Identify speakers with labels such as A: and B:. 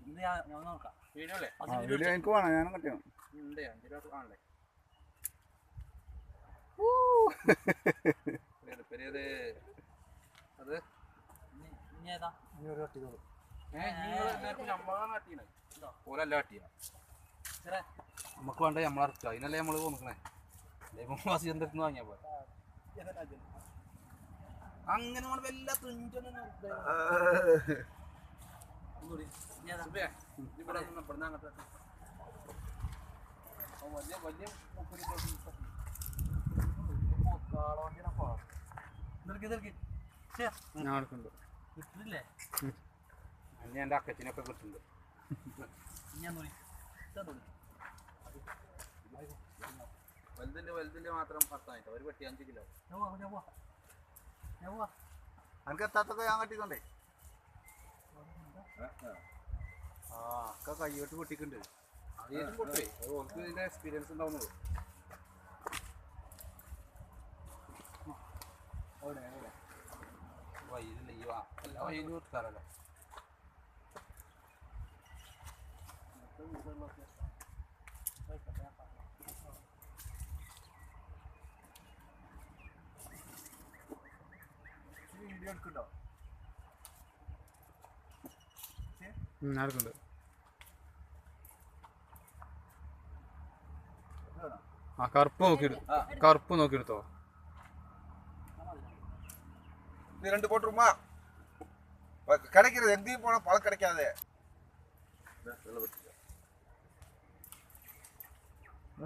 A: ഇന്ന് ഞാൻ ഞാൻ നോക്കാം. വീഡിയോ അല്ലേ?
B: വീഡിയോ എനിക്ക് വേണം ഞാനും
A: ഉണ്ട് അഞ്ച് രൂപ ആണല്ലേ പെരിയത് അത്? കട്ടീന
C: ഇത്രേ.
A: നമുക്ക് വേണ്ട നമ്മളെ അതിനല്ലേ നമ്മൾ തോന്നിക്കണേ വാസി എന്തെങ്കിലും വാങ്ങിയാ പോലെ അങ്ങനെ നമ്മൾ വല്ല തുഞ്ചൊന്നും വലിയ
B: ഞാൻ
A: എന്റെ അക്കച്ചിനൊക്കെ കിട്ടുന്നുണ്ട്. വലുതിന്റെ വലുതിന്റെ മാത്രം പത്തായിട്ട്? ഒരു പെട്ടി അഞ്ച് കിലോ.
B: എനിക്ക് എത്താത്തൊക്കെ ഞാൻ കട്ടിക്കൊണ്ടേ.
A: ആ ഒക്കെ കയ്യോട്ട് പൊട്ടിക്കുന്നുണ്ട് അതേറ്റും പൊട്ടേ ഓർക്ക് ഇതിന്റെ എക്സ്പീരിയൻസ് ഉണ്ടാവുന്നത്. വൈകില്ല ഈ വാ. എല്ലാ വൈകിലും കൊടുക്കാറല്ലോ?
B: ഞാൻ എടുക്കുന്നുണ്ട് ആ കറുപ്പ് നോക്കിയെടു കറുപ്പ് നോക്കിയെടുത്തോ
D: இது ரெண்டு போட்டுருமா ப- கிடைக்கிறது எங்கேயும் போனால் பழம் கிடைக்காது